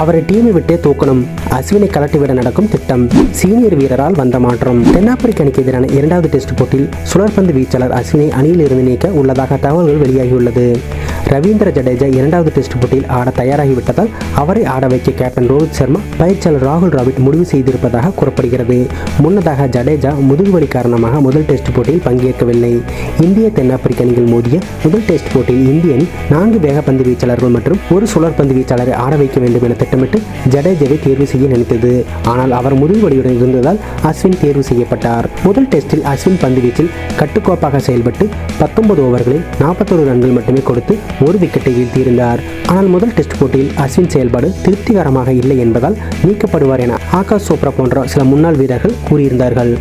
அவரை டீமை விட்டே தூக்கணும். அஸ்வினை கலட்டிவிட நடக்கும் திட்டம். சீனியர் வீரரால் வந்த மாற்றம். தென்னாப்பிரிக்க அணிக்கு எதிரான இரண்டாவது டெஸ்ட் போட்டியில் சுழற்பந்து வீச்சாளர் அஸ்வினை அணியில் இருந்து நீக்க உள்ளதாக தகவல்கள் வெளியாகியுள்ளது. ரவீந்திர ஜடேஜா இரண்டாவது டெஸ்ட் போட்டியில் ஆட தயாராகிவிட்டதால் அவரை ஆட வைக்க கேப்டன் ரோஹித் சர்மா பயிற்சியாளர் ராகுல் டிராவிட் முடிவு செய்திருப்பதாக கூறப்படுகிறது. முன்னதாக ஜடேஜா முதுகுவலி காரணமாக முதல் டெஸ்ட் போட்டியில் பங்கேற்கவில்லை. இந்திய தென்னாப்பிரிக்க அணிகள் மோதிய முதல் டெஸ்ட் போட்டியில் இந்திய அணி நான்கு வேகப்பந்து வீச்சாளர்கள் மற்றும் ஒரு சுழற்பந்து வீச்சாளரை ஆட வைக்க வேண்டும் என திட்டமிட்டு ஜடேஜாவை தேர்வு செய்ய நினைத்தது. ஆனால் அவர் முதுகுவலியுடன் இருந்ததால் அஸ்வின் தேர்வு செய்யப்பட்டார். முதல் டெஸ்டில் அஸ்வின் பந்து வீச்சில் கட்டுக்கோப்பாக செயல்பட்டு பத்தொன்பது ஓவர்களில் நாற்பத்தொரு ரன்கள் மட்டுமே கொடுத்து ஒரு விக்கெட்டை வீழ்த்தியிருந்தார். ஆனால் முதல் டெஸ்ட் போட்டியில் அஸ்வின் செயல்பாடு திருப்திகரமாக இல்லை என்பதால் நீக்கப்படுவார் என ஆகாஷ் சோப்ரா போன்ற சில முன்னாள் வீரர்கள் கூறியிருந்தார்கள்.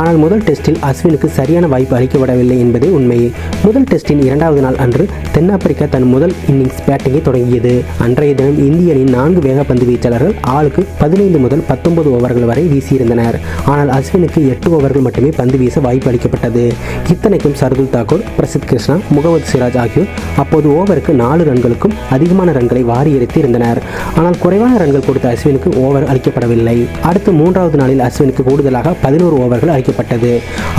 ஆனால் முதல் டெஸ்டில் அஸ்வினுக்கு சரியான வாய்ப்பு அளிக்கப்படவில்லை என்பதே உண்மை. முதல் டெஸ்டின் இரண்டாவது நாள் அன்று தென்னாப்பிரிக்கா தன் முதல் இன்னிங்ஸ் பேட்டிங்கை தொடங்கியது. அன்றைய தினம் இந்திய அணியின் நான்கு வேகப்பந்து வீச்சாளர்கள் ஆளுக்கு பதினைந்து முதல் பத்தொன்பது ஓவர்கள் வரை வீசியிருந்தனர். ஆனால் அஸ்வினுக்கு எட்டு ஓவர்கள் மட்டுமே பந்து வீச வாய்ப்பு அளிக்கப்பட்டது. இத்தனைக்கும் சர்துல் தாக்கூர் பிரசித் கிருஷ்ணா முகமது சிராஜ் ஆகியோர் அப்போது ஓவருக்கு நாலு ரன்களுக்கும் அதிகமான ரன்களை வாரி எறித்து இருந்தனர் ஆனால் குறைவான ரன்கள் கொடுத்த அஸ்வினுக்கு ஓவர் அளிக்கப்படவில்லை. அடுத்து மூன்றாவது நாளில் அஸ்வினுக்கு கூடுதலாக பதினோரு ஓவர்கள் அளிக்கப்பட்டது.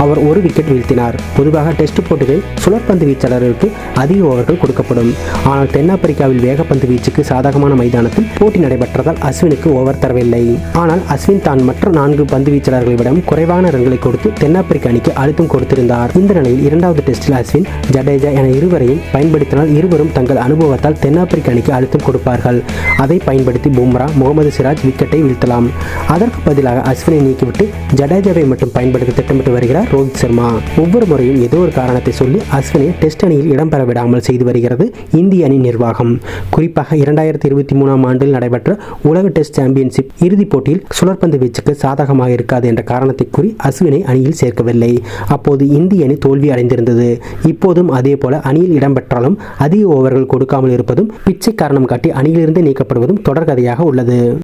அவர் ஒரு விக்கெட் வீழ்த்தினார். பொதுவாக டெஸ்ட் போட்டிகளில் சுழற்பந்து வீச்சாளர்களுக்கு அதிக ஓவர்கள் கொடுக்கப்படும். ஆனால் தென்னாப்பிரிக்காவில் வேகப்பந்து வீச்சுக்கு சாதகமான மைதானத்தில் போட்டி நடைபெற்றதால் அஸ்வினுக்கு ஓவர் தரவில்லை. ஆனால் அஸ்வின் தான் மற்ற நான்கு பந்து வீச்சாளர்களை விடவும் குறைவான ரன்களை கொடுத்து தென்னாப்பிரிக்க அணிக்கு அழுத்தம் கொடுத்திருந்தார். இந்த நிலையில் இரண்டாவது டெஸ்டில் அஸ்வின் ஜடேஜா என இருவரையும் பயன்படுத்தினால் இருவர் இருவரும் தங்கள் அனுபவத்தால் தென்னாப்பிரிக்க அணிக்கு அழுத்தம் கொடுப்பார்கள். அதை பயன்படுத்தி பும்ரா முகமது சிராஜ் விக்கெட்டை வீழ்த்தலாம். அதற்கு பதிலாக அஸ்வினை நீக்கிவிட்டு ஜடேஜாவை மட்டும் பயன்படுத்த திட்டமிட்டு வருகிறார் ரோஹித் சர்மா. ஒவ்வொரு முறையும் ஏதோ ஒரு காரணத்தை சொல்லி அஸ்வினை டெஸ்ட் அணியில் இடம்பெற விடாமல் செய்து வருகிறது இந்திய அணி நிர்வாகம். குறிப்பாக இரண்டாயிரத்தி இருபத்தி மூணாம் ஆண்டில் நடைபெற்ற உலக டெஸ்ட் சாம்பியன்ஷிப் இறுதிப் போட்டியில் சுழற்பந்து வீச்சுக்கு சாதகமாக இருக்காது என்ற காரணத்தை கூறி அஸ்வினை அணியில் சேர்க்கவில்லை. அப்போது இந்திய அணி தோல்வி அடைந்திருந்தது. இப்போதும் அதே போல அணியில் இடம்பெற்றாலும் அதிக ஓவர்கள் கொடுக்காமல் இருப்பதும் பிச்சை காரணம் காட்டி அணியிலிருந்து நீக்கப்படுவதும் தொடர்கதையாக உள்ளது.